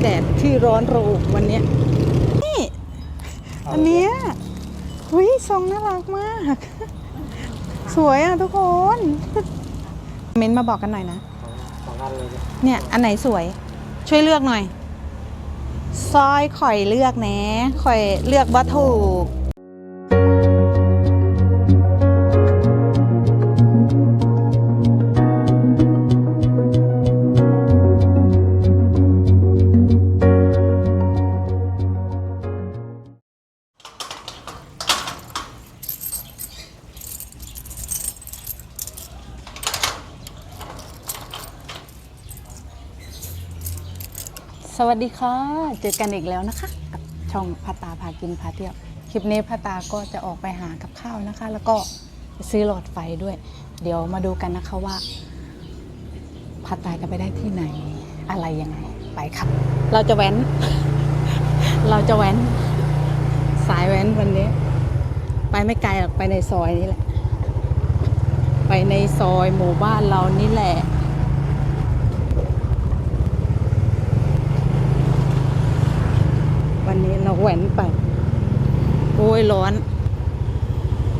แดดที่ร้อนระอุวันเนี้ยนี่ อันเนี้ยเฮ้ยทรงน่ารักมาก สวยอะทุกคนเม้นต์มาบอกกันหน่อยนะสองอันเลยเนี่ยเนี่ย อันไหนสวย ช่วยเลือกหน่อยซอยข่อยเลือกแหนะข่อยเลือกวัตถูก ดีค่ะ เจอกันอีกแล้วนะคะ กับช่องพาตาพากินพาเที่ยว คลิปนี้พาตาก็จะออกไปหากับข้าวนะคะ แล้วก็ซื้อหลอดไฟด้วย เดี๋ยวมาดูกันนะคะว่าพาตาจะไปได้ที่ไหนอะไรยังไงไปครับ เราจะแว้น เราจะแว้น สายแว้นวันนี้ ไปไม่ไกลหรอกไปในซอยนี้แหละ ไปในซอยหมู่บ้านเรานี่แหละ วันนี้เราแหวนไป โอ้ยร้อน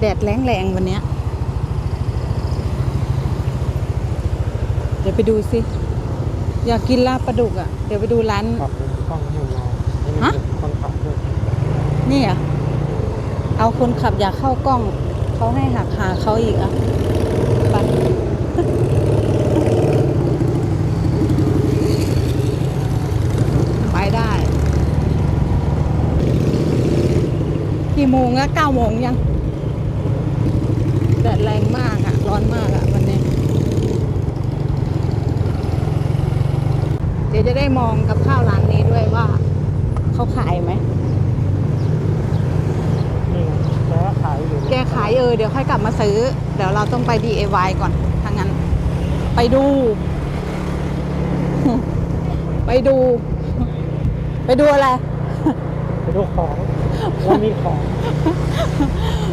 แดดแรงแรงๆวันเนี้ยเดี๋ยวไปดูสิ อยากกินลาบปลาดุกอะ่ะ เดี๋ยวไปดูร้านขับเป็นกล้องอยู่มาให้มันฮะเป็นคนขับด้วยนี่เหรอะเอาคนขับอยากเข้ากล้อง เขาให้หักหาเขาอีกอะไป ไปได้ กี่ โมงอะเก้าโมงยังแดดแรงมากอะร้อนมากอะวันนี้ เดี๋ยวจะได้มองกับข้าวร้านนี้ด้วยว่า เขาขายไหมนี่ไงแล้วก็ขายอยู่แกขายเออเดี๋ยวค่อยกลับมาซื้อ เดี๋ยวเราต้องไป DIY ก่อนถ้างั้น ไปดู ไปดู ไปดูอะไร ไปดูของ ว่ามีของ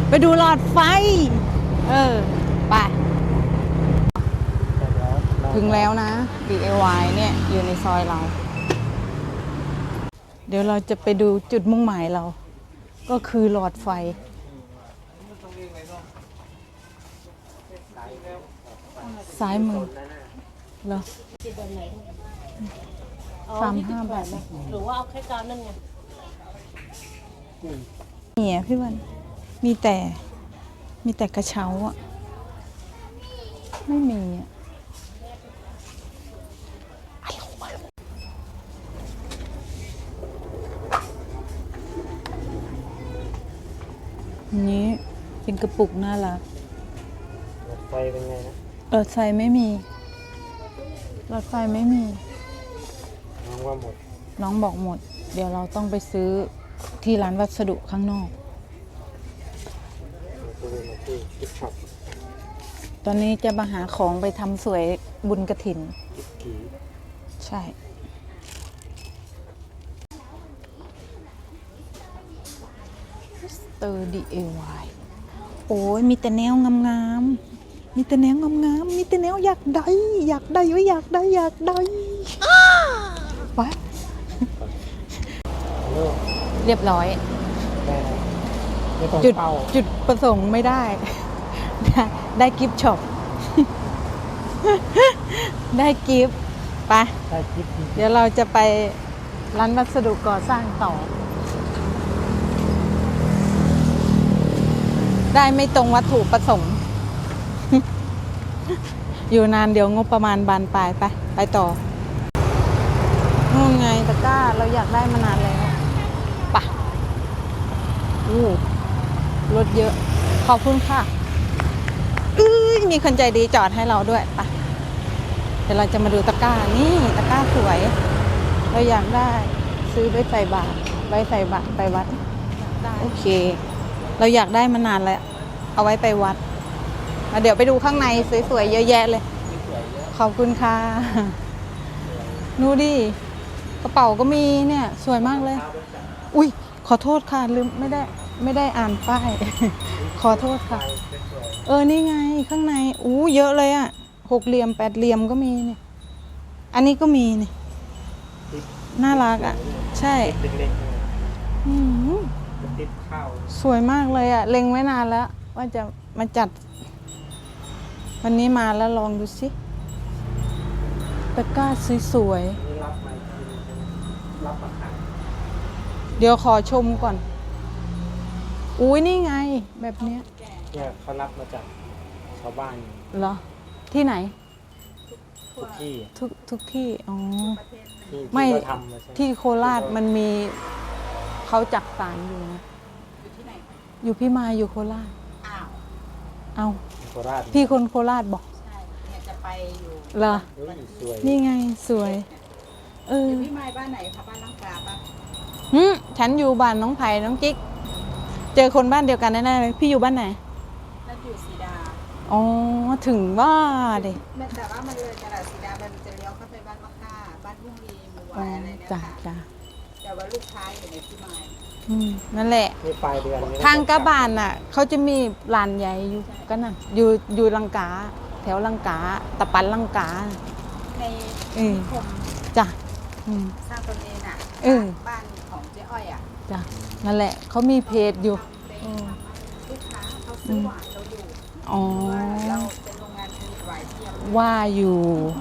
ไปดูหลอดไฟ เออ ไปแต่แล้วเราถึงแล้วนะ DIY เนี่ย อยู่ในซอยเรา เดี๋ยวเราจะไปดูจุดมุ่งหมายเรา ก็คือหลอดไฟ ซ้ายมือเหรอสามห้าบาทนะหรือว่าเอาแค่จานนั่นไง นี่อะพี่วันมีแต่มีแต่กระเช้าอะไม่มีอะอันนี้เป็นกระปุกน่ารักรถไฟเป็นไงนะหลอดไฟไม่มีหลอดไฟไม่มี น้องว่าหมด น้องบอกหมด เดี๋ยวเราต้องไปซื้อ ที่ร้านวัสดุข้างนอก ตอนนี้จะมาหาของไปทำสวยบุญกระถิน ใช่ เตอร์ดีเอวายโอ้ยมีแต่แนวงามๆ มีแต่แนวงามๆ มีแต่แนวอยากได้ อยากได้ไว้อยากได้อยากได้ไป เลิกเรียบร้อยได้แล้วไม่ต้องจุดเป้าจุดประสงค์ไม่ได้ ได้ได้กิฟต์ช็อปได้กิฟต์ไปได้กิฟต์เดี๋ยวเราจะไปร้านวัสดุก่อสร้างต่อ ได้ไม่ตรงวัตถุประสงค์ อยู่นานเดี๋ยวงบประมาณบานปลายไป ไปต่อนู่นไงตะกร้า เราอยากได้มานานแล้วไปะ อู้รถเยอะ ขอบคุณค่ะอื้อมีคนใจดีจอดให้เราด้วยไปเดี๋ยวเราจะมาดูตะกร้านี่ตะกร้าสวย เราอยากได้ซื้อไว้ใส่บาตรไว้ใส่บาตรไปวัดโอเค เราอยากได้มานานแล้ว เอาไว้ไปวัดมาเดี๋ยวไปดูข้างในสวยๆเยอะแยะเลย ขอบคุณค่ะนูดิกระเป๋าก็มีเนี่ย สวยมากเลย อุ้ยขอโทษค่ะลืมไม่ได้ ไม่ได้อ่านป้าย ขอโทษค่ะ เออ นี่ไงข้างใน อู้เยอะเลยอะหกเหลี่ยมแปดเหลี่ยมก็มีเนี่ย อันนี้ก็มีเนี่ยกิฟน่ารักอะ ใช่ติดเล็กๆเลยอืมติดข้าวสวยมากเลยอะ เล็งไว้นานแล้ว ว่าจะมาจัด วันนี้มาแล้วลองดูสิตะกร้าสวยนี่รับมาอีกทีนึงใช่ไหมรับมาขายๆเดี๋ยวขอชมก่อน อุ้ยนี่ไง แบบเนี้ยเนี่ยเขารับมาจากชาวบ้านเหรอ ที่ไหน ทุกที่ทุกทุกที่ อ๋อ ที่ไม่ ที่เขาทำมาใช่ไหมที่โคราชมันมีเขาจักสารอยู่นะ อยู่ที่ไหนคะอยู่พี่มายอยู่โคราช อ้าว เอาโคราชพี่คนโคราชบอกใช่เนี่ยจะไปอยู่เหรอ เฮ้ยสวยนี่ไงสวย เอออยู่พี่ไม้บ้านไหนคะบ้านลังกาปะหึฉันอยู่บ้านน้องไผ่น้องจิ๊ก เจอคนบ้านเดียวกันแน่ๆเลยพี่อยู่บ้านไหนนั่นอยู่สีดาอ๋อถึงว่าเด็แม่แต่ว่ามันเลยตลาดสีดามันจะเลี้ยวเข้าไปบ้านมะค่าบ้านทุ่งดีหมู่หวายอะไรเนี่ยจ้ะค่ะจ้ะแต่ว่าลูกค้าอยู่ในพี่ไม้อืมนั่นแหละ นี่ปลายเดือนนี้ทางกระบานน่ะเขาจะมีลานใหญ่อยู่กันน่ะอยู่อยู่ลังกา แถวลังกา ตะปันลังกา ในเออนิคมจ้ะอืม สร้างตนเองอะเออ บ้านของเจ๊อ้อยอะ จ้ะนั่นแหละเขามีเพจอยู่ทำเป็นอืมลูกค้าเขาซื้อหวานเราอยู่อ๋อว่าเราเป็นโรงงานผลิตหวานเทียมว่าอยู่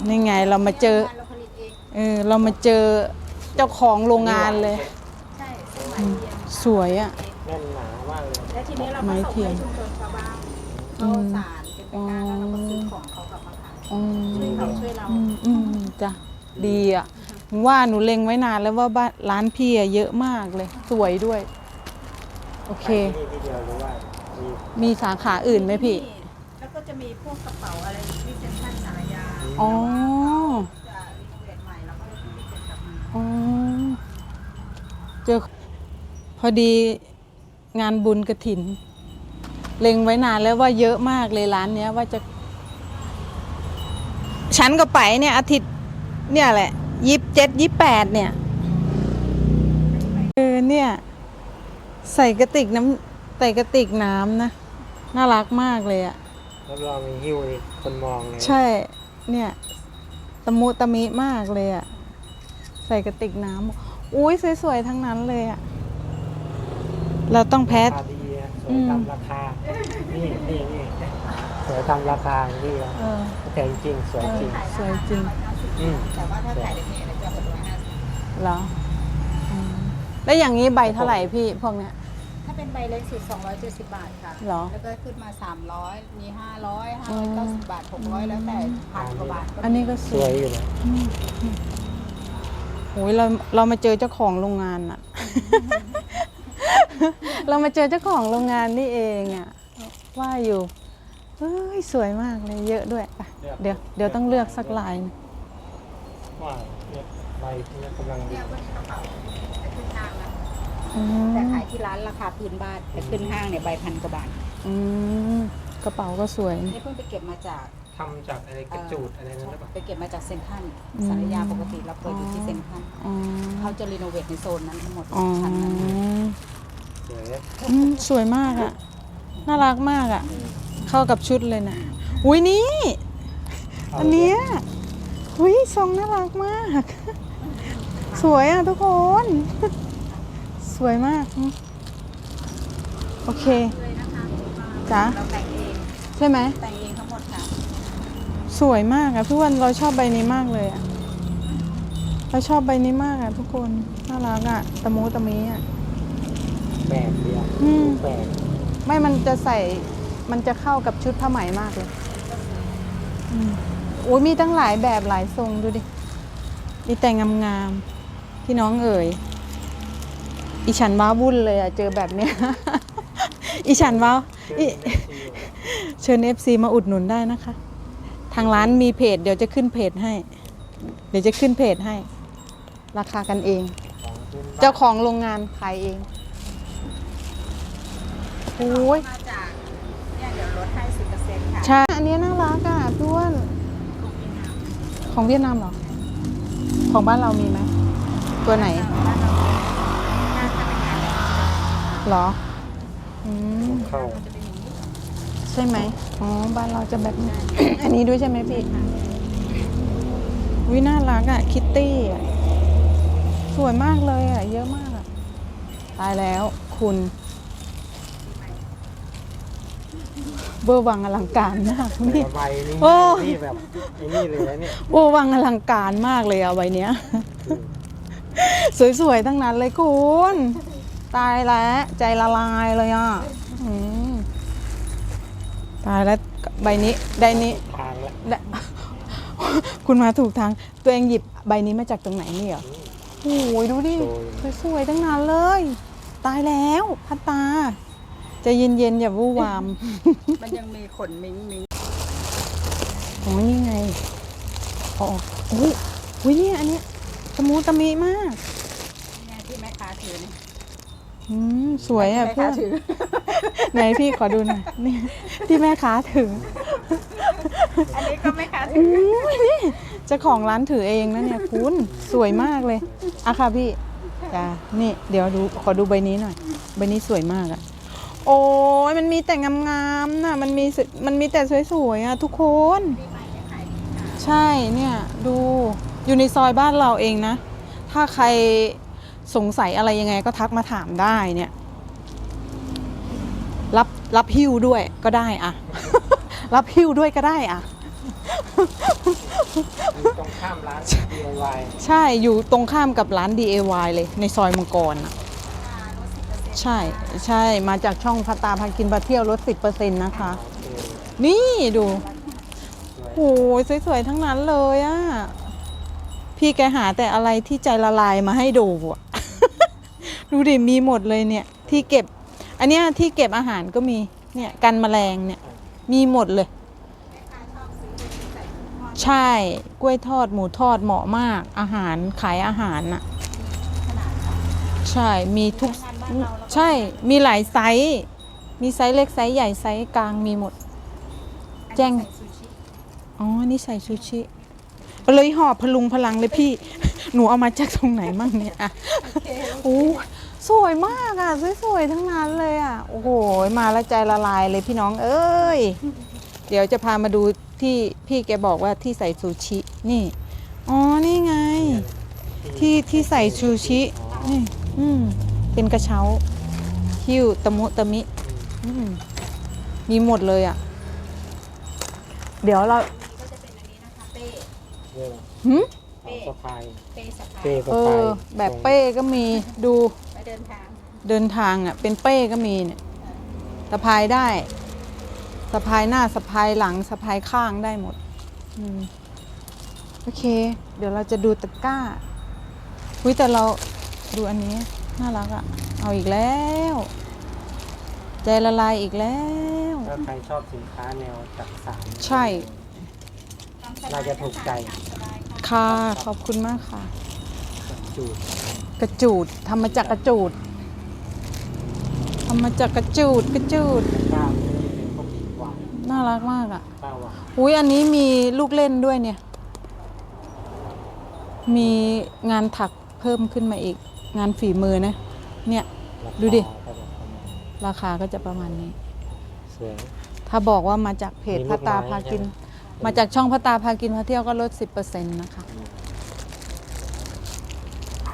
นี่ไงเรามาเจอเราผลิตเองเออเรามาเจอเจ้าของโรงงานเลย ใช่ซื้อหวานเทียมสวยอะ แน่นหนามากเลยและทีนี้เราก็ไม้ส่งเทียให้มชุมชนชาวบ้านอืเข้าม สารเป็นไปการแล้วเราก็ซื้อของเขากลับมาขายอืมช่วยเขาช่วยเรา อืมอืมจ้ะดีอะหนู ว่าหนูเล็งไว้นานแล้วว่าบ้านร้านพี่อะเยอะมากเลย สวยด้วย โอเคไปที่นี่ที่เดียวหรือว่ามีมีสาขาอื่นไหมพี่ แล้วก็จะมีพวกกระเป๋าอะไรที่เซ็นทรัลสารยาอ๋อ จะรีโนเวทใหม่แล้วก็เลยที่เซ็นกลับมาอ๋อ เจอ พอดีงานบุญกระถิน เล็งไว้นานแล้วว่าเยอะมากเลยร้านเนี้ยว่าจะ ฉันก็ไปเนี่ยอาทิตย์เนี่ยแหละยี่สิบ เจ็ดยี่แปดเนี่ยเออเนี่ย ใส่กระติกน้ำใส่กระติกน้ำนะ น่ารักมากเลยอะรับรองมีหิ้วนี่คนมองเลยใช่ เนี่ยตะมุตะมิมากเลยอะใส่กระติกน้ำอุ้ยสวยๆทั้งนั้นเลยอะเราต้องแพ้ ราคาดีนะสวยตามราคา นี่นี่นี่สวยตามราคาอย่างที่แล้วเออแต่จริงๆสวยจริงขายสวยจริง อืม แต่ว่าถ้าขายในเพจจะหกร้อยห้าสิบ เหรออืมแล้วอย่างนี้ใบเท่าไหร่พี่พวกเนี้ย ถ้าเป็นใบเล็กสุด 270 บาทค่ะ เหรอแล้วก็ขึ้นมา 300 มี 500 590 บาท 600 แล้วแต่พันกว่าบาทก็มีอันนี้ก็สสววยยอยู่นะโอ้ยเราเรามาเจอเจ้าของโรงงานอะ เรามาเจอเจ้าของโรงงานนี่เองอะว่าอยู่เฮ้ยสวยมากเลยเยอะด้วยไปเดี๋ยวเดี๋ยวต้องเลือกสักลายหนึ่งว่า เนี่ยใบที่กำลังดีเนี่ยพวกนี้กระเป๋าจะขึ้นห้างนะอืแต่มขายที่ร้านราคาพื้นบ้านแต่ขึ้นห้างเนี่ยใบพันกว่าบาทอืมกระเป๋าก็สวย นี่เพิ่งไปเก็บมาจากทำจากอะไรกระจูดอะไรนั่นหรือเปล่าไปเก็บมาจากเซ็นทรัลอืม สารยาปกติเราเปิดอยู่ที่เซ็นทรัลอ๋อเขาจะรีโนเวทในโซนนั้นทั้งหมดอ๋อชั้นนั้นสวยอืมสวยมากอะน่ารักมากอะเข้ากับชุดเลยนะอุ้ยนี่ อันเนี้ยอุ้ยทรงน่ารักมาก สวยอะทุกคน สวยมาก โอเคเลยนะคะจ๊ะเราแต่งเองใช่ไหมแต่งเองทั้งหมดค่ะ สวยมากอะพี่วันเราชอบใบนี้มากเลยอะเราชอบใบนี้มากอะทุกคนน่ารักอะตะมูตะมีอะแปลกเดียวอืมแปลกไม่มันจะใส่มันจะเข้ากับชุดผ้าไหมมากเลยอืมโอ้ยมีตั้งหลายแบบหลายทรงดูดิอีแต่งงามๆ พี่น้องเอ๋ยอีฉันว้าวุ่นเลยอะเจอแบบเนี้ย อีฉันว้าอีเชิญเอฟซีมาอุดหนุนได้นะคะ ทางร้านมีเพจ เดี๋ยวจะขึ้นเพจให้ เดี๋ยวจะขึ้นเพจให้ ราคากันเองของพื้นบ้านเจ้าของโรงงานขายเองโอ้ยมาจากเนี่ยเดี๋ยวลดให้สิบเปอร์เซ็นต์ค่ะ ใช่ อันนี้น่ารักอะพี่อ้วนของเวียดนามเหรอ ของบ้านเรามีไหม ตัวไหนบ้านเรางานถ้าเป็นงานแบบนี้เหรออืมเข้ามันจะเป็นอย่างนี้ใช่ไหมอ๋อบ้านเราจะแบบนี้ อันนี้ด้วยใช่ไหมพี่วิน่ารักอะ คิตตี้อะ สวยมากเลยอะ เยอะมากอะ ตายแล้วคุณ เบอร์วังอลังการมากแต่นี่ละใบนี่โอ้นี่แบบไอ้นี่เลยนะเนี่ยเบอร์วังอลังการมากเลยอะใบเนี้ย สวยๆทั้งนั้นเลยคุณ ตายแล้วใจละลายเลยอะอืมตายแล้วใบนี้ได้นี้ทางละได้คุณมาถูกทาง ตัวเองหยิบใบนี้มาจากตรงไหนนี่เหรอโอ้ยดูดิสวยๆทั้งนั้นเลย ตายแล้วพัตตาใจะเย็นๆอย่าวู่วาม มันยังมีขนมิงมิงอ๋อนี่ไง อ๋ออุ้ยอุ้ยเนี่ยอันเนี้ยตะมูตะมีมากเนี่ยที่แม่ค้า ถือนี่อืมสวยอะแม่เพื่ค้าอนถือ ไหนพี่ขอดูหน่อยนี่ที่แม่ค้าถืออันนี้ก็แม่ค้าถือือมนี่เจ้าของร้านถือเองนะเนี่ยคุณสวยมากเลยอะค่ะพี่จ้านี่ เดี๋ยวดูขอดูใบนี้หน่อย ใบนี้สวยมากอะโอ้ยมันมีแต่งามๆน่ะมันมีสมันมีแต่สวยๆอะทุกคน ใช่เนี่ยดูอยู่ในซอยบ้านเราเองนะ ถ้าใคร สงสัยอะไรยังไงก็ทักมาถามได้เนี่ย รับรับหิ้วด้วยก็ได้อะ รับหิ้วด้วยก็ได้อะอยู่ตรงข้ามร้าน DIY ใช่อยู่ตรงข้ามกับร้าน DIY เลยในซอยมังกรอะใช่ใช่มาจากช่องพัตตาพากินพาเที่ยวลด10%นะคะโอเคนี่ดูสวยโอ้ยสวยๆ ทั้งนั้นเลยอะพี่แกหาแต่อะไรที่ใจละลายมาให้ดูอะ ดูดิมีหมดเลยเนี่ยที่เก็บ อันเนี้ยที่เก็บอาหารก็มีเนี่ยกันแมลงเนี่ยมีหมดเลย ใช่กล้วยทอดหมูทอดเหมาะมาก อาหารขายอาหารน่ะใช่มีทุกใช่มีหลายไซส์มีไซส์เล็กไซส์ใหญ่ไซส์กลางมีหมด แจ้งอ๋อนี่ใส่ซูชิ เลยหอบพลุงพลังเลยพี่ หนูเอามาจากตรงไหนมั่งเนี่ยอะโอ้สวยมากอะสวยๆทั้งนั้นเลยอะ โอ้โห มาแล้วใจละลายเลยพี่น้องเอ้ย เดี๋ยวจะพามาดูที่พี่แกบอกว่าที่ใส่ซูชิ นี่ อ๋อ นี่ไง ที่ที่ใส่ซูชิ นี่ อืม เป็นกระเช้า คิ้วตะมุตะมิ อืมมีหมดเลยอะ เดี๋ยวเรา ก็จะเป็นอันนี้นะคะเป้ เรื่องหืมเอาสะพายเป้สะพายเป้สะเอพายอ แบบเป้ก็มีดูไปเดินทางเดินทางอะ เป็นเป้ก็มีเนี่ยสะพายได้สะพายหน้าสะพายหลังสะพายข้างได้หมดอืมโอเค เดี๋ยวเราจะดูตะกร้าอุ้ยแต่เราดูอันนี้ น่ารักอะ เอาอีกแล้ว ใจละลายอีกแล้ว ถ้าใครชอบสินค้าแนวจักสารใช่ น่าจะถูกใจค่ะ ขอบคุณมากค่ะ จูดกระจูดทำมาจากกระจูดทำมาจากกระจูดกระจูดก้าวนี่เป็นพวกหวานน่ารักมากอะก้าวหวานอุ้ยอันนี้มีลูกเล่นด้วยเนี่ย มีงานถักเพิ่มขึ้นมาอีก งานฝีมือนะ เนี่ยราคาดูดิก็แบบประมาณราคาก็จะประมาณนี้ สวย ถ้าบอกว่ามาจากเพจมีลูพักตตาไม้พากิน ใช่ไหม มาจากช่องพัตตาพากินพาเที่ยวก็ลด 10%นะคะ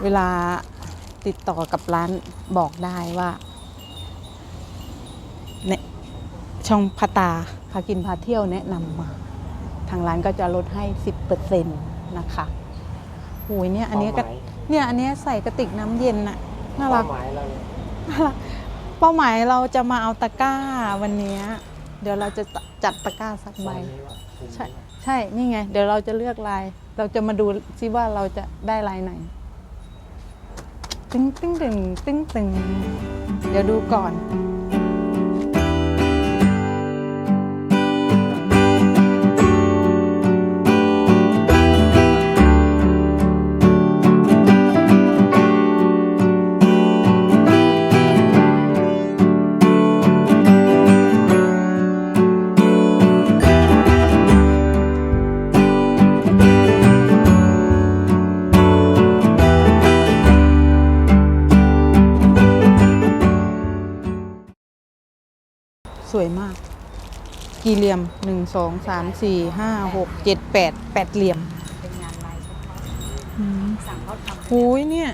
เวลาติดต่อกับร้านบอกได้ว่าเนี่ยช่องพัตตาพากินพาเที่ยวแนะนำมา ทางร้านก็จะลดให้ 10%นะคะโอ้ยเนี่ยอันเนี้ยก็เป้าหมายเนี่ยอันเนี้ยใส่กระติกน้ำเย็นน่ะน่ารัเป้ากหมายเราเนี่ยน่ารักเป้าหมายเราจะมาเอาตะกร้าวันเนี้ยเดี๋ยวเราจะจัดตะกร้าสักโซใบ นนี้ว่ะกลุ่มใช่นี้ว่ะใช่นี่ไง เดี๋ยวเราจะเลือกลาย เราจะมาดูซิว่าเราจะได้ลายไหน ตึ้งตึ้งตึงตึ้งตึงเดี๋ยวดูก่อน กี่เหลี่ยมหนึ่งสองสามสี่ห้าหกเจ็ดแปดแปดเหลี่ยมเป็นงานลายเฉพาะอืมสั่งเขาทำโอ้ยเนี่ย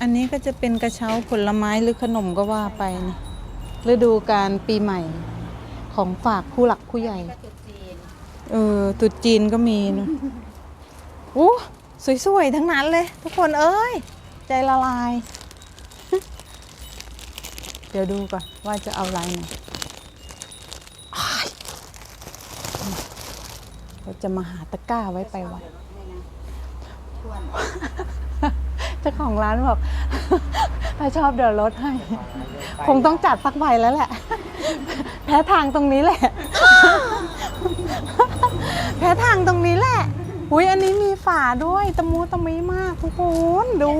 อันนี้ก็จะเป็นกระเช้าผลไม้หรือขนมก็ว่าไปนี่ฤดูการปีใหม่ของฝากผู้หลักผู้ใหญ่ ก็จุดจีนเออตรุดจีนก็มีนู่นอู้สวยๆ ทั้งนั้นเลย ทุกคนเอ้ย ใจละลาย เดี๋ยวดูก่อนว่าจะเอาอะไรไหนอ้าย เราจะมาหาตะกร้าไว้ไปวัดทวนเจ้าของร้านบอกถ้าชอบเดี๋ยวลดให้ คงต้องจัดสักใบแล้วแหละ แพ้ทางตรงนี้แหละ แพ้ทางตรงนี้แหละ อุ้ยอันนี้มีฝาด้วยตะมูตะมีมากทุกคนดู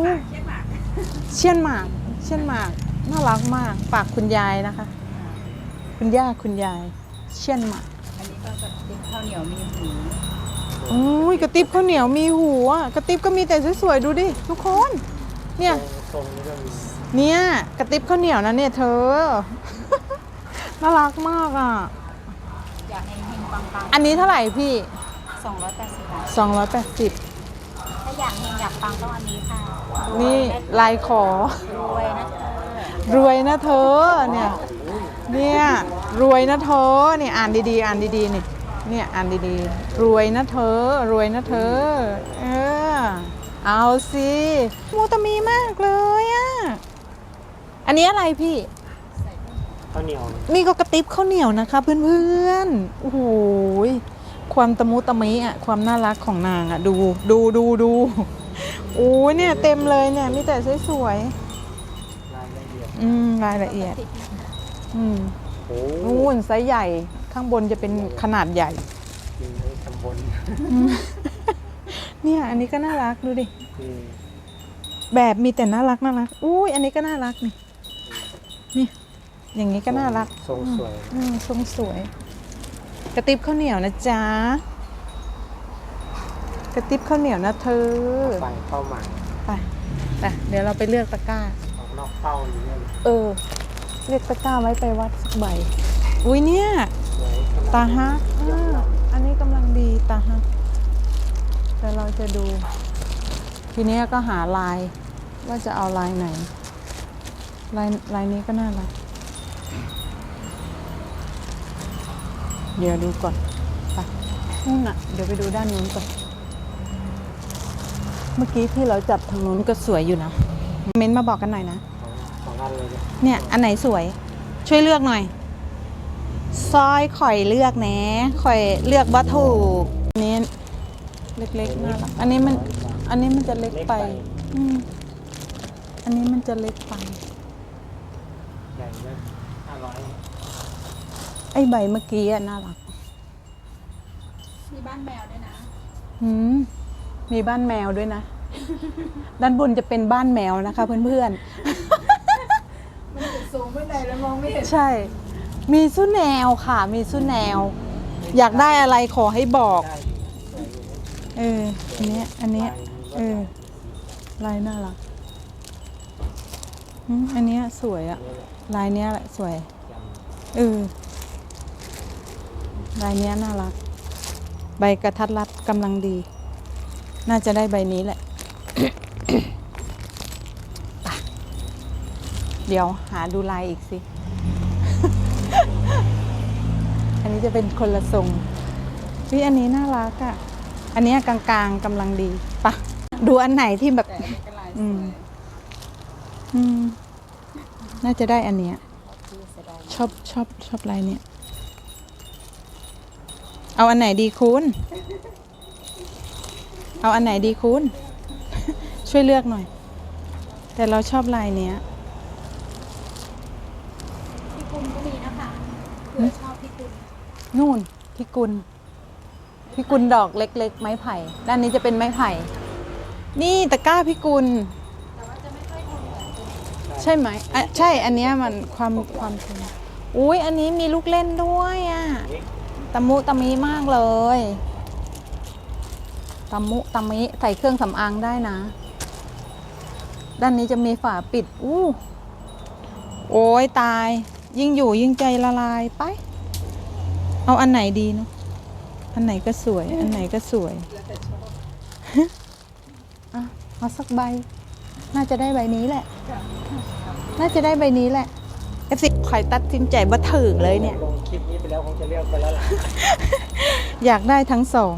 เชี่ยนหมาก เชี่ยนหมาก น่ารักมาก ฝากคุณยายนะคะ คุณย่าคุณยาย เชี่ยนหมาก ติบข้าวเหนียวมีหูอุ้ยกระติบข้าวเหนียวมีหูอะกระติบก็มีแต่สวยๆดูดิทุกคน เนี่ย ทรงนี้ก็มีเนี่ยกระติบข้าวเหนียวนะเนี่ยเธอ น่ารักมากอะ อยากให้เฮงๆปังอันนี้เท่าไหร่พี่ ๆสองร้อยแปดสิบบาท280 ถ้าอยากเฮงอยากปังต้องอันนี้ค่ะนี่ลายขอรวยนะเธอรวยนะเธอเนี่ย เนี่ยรวยนะเธอเนี่ยอ่านดีๆ อ่านดีๆนี่เนี่ยอ่านดีๆ รวยนะเธอ รวยนะเธอ เออ เอาสิมูตะมีมากเลยอะ อันนี้อะไรพี่ ข้าวเหนียวนี่ก็กระติบข้าวเหนียวนะคะ เพื่อนๆ โอ้โหยความตะมุตะมิอะ ความน่ารักของนางอะ ดู ดูดูดูโอ้ยเนี่ยเต็มเลยเนี่ย มีแต่สวยรายละเอียดๆ อืมรายละเอียด อืมโอ้นู่นไซส์ใหญ่ ข้างบนจะเป็นขนาดใหญ่ มีในตำบลอืมเนี่ย อันนี้ก็น่ารักดูดิ อืมแบบมีแต่น่ารักน่ารัก อุ้ยอันนี้ก็น่ารักนี่ นี่ อย่างนี้ก็น่ารัก ทรงสวย อืมทรงสวย กระติบข้าวเหนียวนะจ๊ะ กระติบข้าวเหนียวนะเธอไปเป้าหมายไปไปเดี๋ยวเราไปเลือกตะกร้า ออกนอกเป้าอยู่เนี่ยเออ เลือกตะกร้าไว้ไปวัดสักใบ อุ้ยเนี่ยสวยตาฮักอ่าอันนี้กำลังดีตาฮักแต่เราจะดู ทีเนี้ยก็หาลายว่าจะเอาลายไหน ลายลายนี้ก็น่ารัก เดี๋ยวดูก่อนไปนู่นน่ะ เดี๋ยวไปดูด้านนู้นก่อน เมื่อกี้ที่เราจับทางนู้นก็สวยอยู่นะ เม้นต์มาบอกกันหน่อยนะส องอันเลยเนี่ยเนี่ย อันไหนสวย ช่วยเลือกหน่อยซอยข่อยเลือกแหนะข่อยเลือกวัตถุอันนี้เล็กๆน่ารักอันนี้มัน อันนี้มันจะเล็กไปอืมอันนี้มันจะเล็กไป ใหญ่เลยห้าร้อยไอ้ใบเมื่อกี้อะน่ารัก มีบ้านแมวด้วยนะอืมมีบ้านแมวด้วยนะ ด้านบนจะเป็นบ้านแมวนะคะเพื่อนมันอยู่ สูงไปไหนแล้วมองไม่เห็นใช่ มีสู้แนวค่ะ มีสู้แนว อยากได้อะไรขอให้บอกเอออันเนี้ยอันเนี้ยเออลายน่ารักอืมอันเนี้ยสวยอะเนี่ยแหละลายเนี้ยแหละสวยยเออลายเนี้ยน่ารัก ใบกระทัดรัดกำลังดี น่าจะได้ใบนี้แหละ เดี๋ยวหาดูลายอีกสิ อันนี้จะเป็นคนละทรงวิอันนี้น่ารักอะ่ะ อันเนี้ยกลางๆกำลังดีปะดูอันไหนที่แบบแต่อันนี้ก็ลายสอืวมยอืม น่าจะได้อันเนี้ยที่เสียดายชอบชอบชอบลายเนี้ย เอาอันไหนดีคุณ เอาอันไหนดีคุณ ช่วยเลือกหน่อย แต่เราชอบลายเนี้ย พี่กุลก็มีนะคะเผื่อชอบพี่กุล นู่นพิกุลพิกุลดอกเล็ก ๆ ไม้ไผ่ ด้านนี้จะเป็นไม้ไผ่ นี่ตะกร้าพิกุลใช่ไหมอะใช่อันเนี้ยมันความความทนอุ้ยอันนี้มีลูกเล่นด้วยอะตะมุตะมิมากเลยตะมุตะมิใส่เครื่องสำอางได้นะ ด้านนี้จะมีฝาปิดอู้โอ้ยตาย ยิ่งอยู่ยิ่งใจละลายไป เอาอันไหนดีเนาะอันไหนก็สวย อันไหนก็สวยแล้วแต่ชอบอะเอาสักใบ น่าจะได้ใบนี้แหละ น่าจะได้ใบนี้แหละ F10 คอยตัดสินใจว่าถึงเลยเนี่ย ลงคลิปนี้ไปแล้วคงจะเลือกไปแล้วล่ะอยากได้ทั้งสอง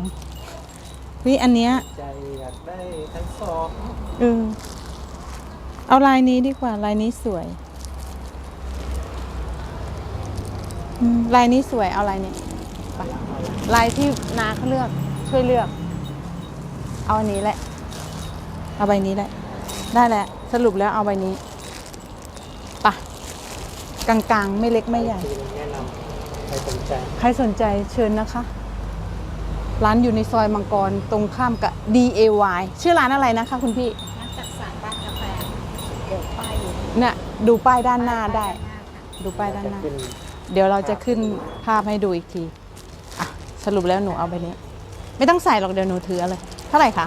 วิอันเนี้ยใจอยากได้ทั้งสองเออเอาลายนี้ดีกว่าลายนี้สวยอืม ลายนี้สวยเอาลายนี้ไปลายที่นาเขาเลือกช่วยเลือก เอาอันนี้แหละ เอาใบนี้แหละ ได้แหละ สรุปแล้วเอาใบนี้ไปะกลางๆ ไม่เล็กไม่ใหญ่ทีนึงแนะนำใครสนใจใครสนใจเชิญนะคะ ร้านอยู่ในซอยมังกรตรงข้ามกับ DAY ชื่อร้านอะไรนะคะคุณพี่นักจักสารบ้านกาแฟเดี๋ยวป้ายอยู่เนี่ยดูป้ายด้านหน้าได้ ดูป้ายด้านหน้า จะขึ้น เดี๋ยวเราจะขึ้นภาพให้ดูอีกทีอะสรุปแล้วหนูเอาไปนี้ ไม่ต้องใส่หรอกเดี๋ยวหนูถือเอาเลย เท่าไหร่คะ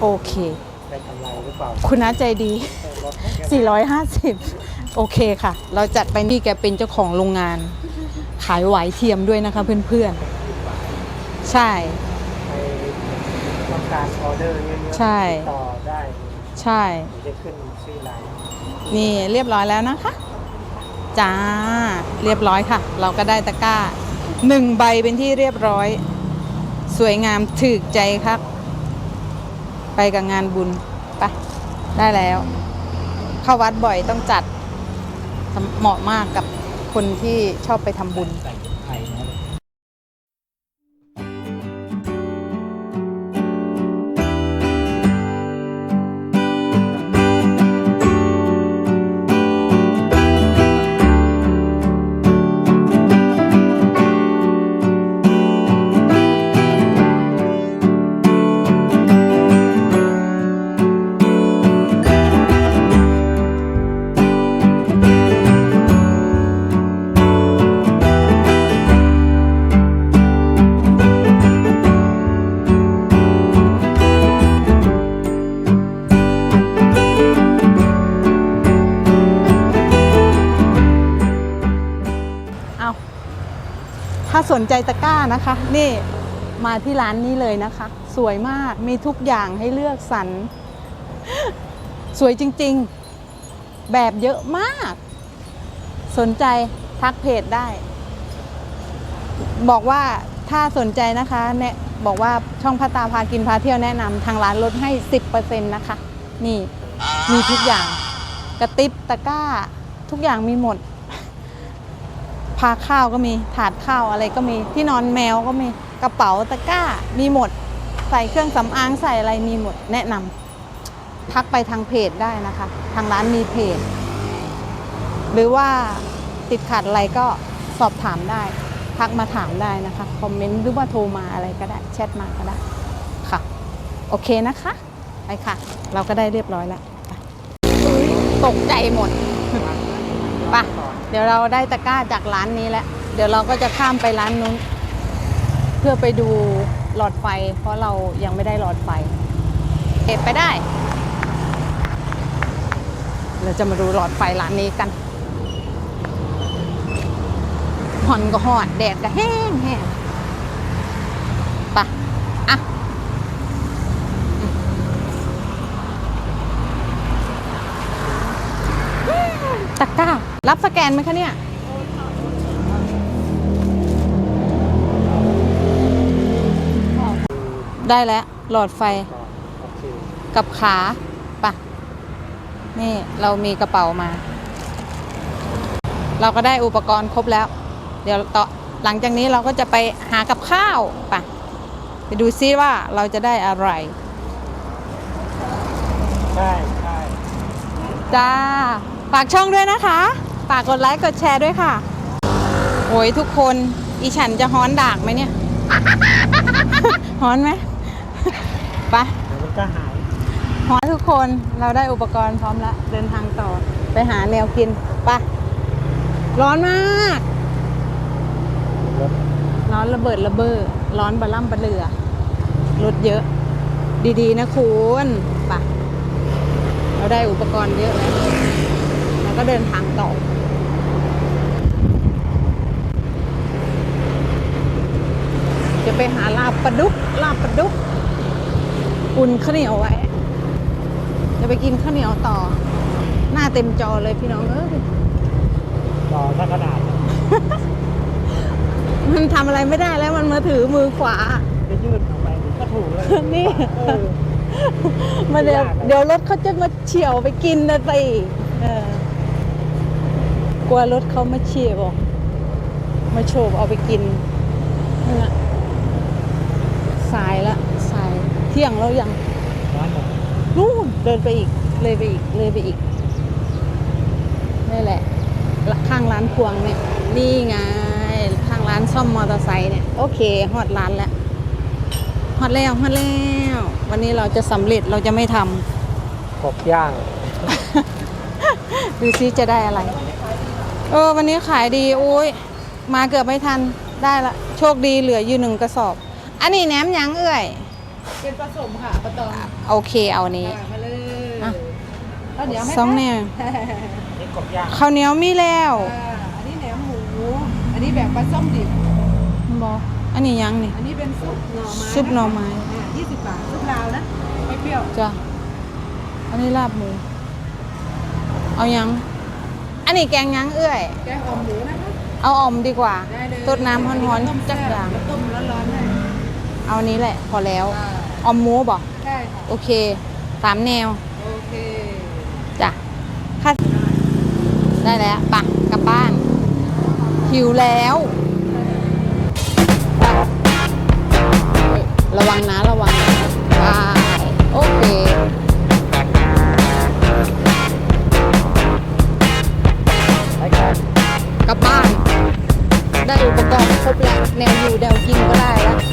โอเค ได้กำไรหรือเปล่าคุณน้าใจดีได้ลดให้แค่450 โอเคค่ะ เราจัดไปนี่แกเป็นเจ้าของโรงงาน ขายไหวเทียมด้วยนะคะเพื่อนๆ ใช่ใครต้องการออเดอร์เยอะๆใช่ ติดต่อได้ใช่ เดี๋ยวจะขึ้นชื่อร้าน นี่เรียบร้อยแล้วนะคะ จ้า เรียบร้อยค่ะ เราก็ได้ตะกร้าหนึ่งใบเป็นที่เรียบร้อย สวยงามถึกใจครับ ไปกับงานบุญไปได้แล้ว เข้าวัดบ่อยต้องจัดเหมาะมากกับคนที่ชอบไปทำบุญ ใจตะกร้านะคะ นี่มาที่ร้านนี้เลยนะคะ สวยมากมีทุกอย่างให้เลือกสรรสวยจริงๆ แบบเยอะมาก สนใจทักเพจได้ บอกว่าถ้าสนใจนะคะเนี่ยบอกว่าช่องพัตตาพากินพาเที่ยวแนะนำทางร้านลดให้ 10%นะคะ นี่มีทุกอย่างกระติบตะกร้า ทุกอย่างมีหมด พาข้าวก็มีถาดข้าวอะไรก็มีที่นอนแมวก็มีกระเป๋าตะกร้ามีหมด ใส่เครื่องสำอางใส่อะไรมีหมดแนะนำทักไปทางเพจได้นะคะ ทางร้านมีเพจ หรือว่าติดขัดอะไรก็สอบถามได้ ทักมาถามได้นะคะ คอมเมนต์หรือว่าโทรมาอะไรก็ได้ แชทมาก็ได้ค่ะ โอเคนะคะ ไปค่ะ เราก็ได้เรียบร้อยแล้วตกใจหมด เดี๋ยวเราได้ตะกร้าจากร้านนี้แล้ว เดี๋ยวเราก็จะข้ามไปร้านนู้น เพื่อไปดูหลอดไฟ เพราะเรายังไม่ได้หลอดไฟเก็บไปได้ เราจะมาดูหลอดไฟร้านนี้กันหอนก็หอดแดดก็แห้งแห้งไปะอะตะกร้า รับสแกนไหมคะเนี่ยได้แล้วหลอดไฟก่อนโอเคกับขาปะนี่เรามีกระเป๋ามา เราก็ได้อุปกรณ์ครบแล้ว เดี๋ยวต่อหลังจากนี้เราก็จะไปหากับข้าวปะไปดูซิว่าเราจะได้อะไรใช่ใช่จ้าฝากช่องด้วยนะคะ ฝากกดไลค์กดแชร์ด้วยค่ะ โอ้ยทุกคน อีฉันจะฮ้อนดากไหมเนี่ย ฮ้อนไหมไปเดี๋ยวมันก็หายฮ้อนทุกคนเราได้อุปกรณ์พร้อมแล้วเดินทางต่อไปหาแนวกินไปร้อนมากรถร้อนระเบิดระเบ้อร้อนบะล่ำบะเลือรถเยอะ ดีๆ นะคุณไปะเราได้อุปกรณ์เยอะแล้วเราก็เดินทางต่อ จะ ไปหาลาบปลาดุกลาบปลาดุกอุ่นข้าวเหนียวไว้จะไปกินข้าวเหนียวต่อ หน้าเต็มจอเลยพี่น้องเอ้ยต่อถ้าขนาดเนี่ยมันทำอะไรไม่ได้แล้วมันมาถือมือขวา จะยื่นออกไปก็ถูกเลยนี่ เออ มาเดี๋ยวยากอะเดี๋ยวรถเขาจะมาเฉียวไปกินนะไปเออกลัวรถเขามาเฉียวมาโฉบเอาไปกินนั่นน่ะสายละสายเที่ยงแล้วยังร้านหมดนู่นเดินไปอีก เลยไปอีก เลยไปอีกนี่แหละละ ข้างร้านพวงเนี่ย นี่ไง ข้างร้านซ่อมมอเตอร์ไซค์เนี่ย โอเคฮอดร้านแล้วฮอดแล้วฮอดแล้ว วันนี้เราจะสำเร็จเราจะไม่ทำกบย่าง ดูซิจะได้อะไร เออ วันนี้ขายดีโอ้ยมาเกือบไม่ทันได้ละ โชคดีเหลืออยู่หนึ่งกระสอบ อันนี้แหนมหยังเอ่ย เป็นผสมค่ะปะตองโอเคเอาอันนี้มาเลยอะ ข้าวเหนียวไหมสองแนวนี่กบย่างข้าวเหนียวมีแล้วอ่าอันนี้แหนมหมู อันนี้แบบปลาส้มดิบ บอกอันนี้ยังนี่ อันนี้เป็นซุปหน่อไม้ซุปหน่อไม้ ยี่สิบบาทซุปลาวนะไม่เปรี้ยวจ้ะอันนี้ลาบหมู เอายัง อันนี้แกงยังเอื้อย แกงอ่อมหมูนะคะเอาออมดีกว่าได้เลยตดน้ำร้อนต้มๆแซ่จักบอย่าง ต้มร้อนๆให้ เอานี้แหละ พอแล้วอ่อมมูบอกใช่ค่ะ โอเคสามแนว โอเค จ้ะค่ะได้แล้วปะกลับบ้าน หิวแล้วระวังนะ ระวังนะบายโอเคกลับบ้าน ได้อุปกรณ์ครบแล้ว แนวอยู่แนวกินก็ได้แล้ว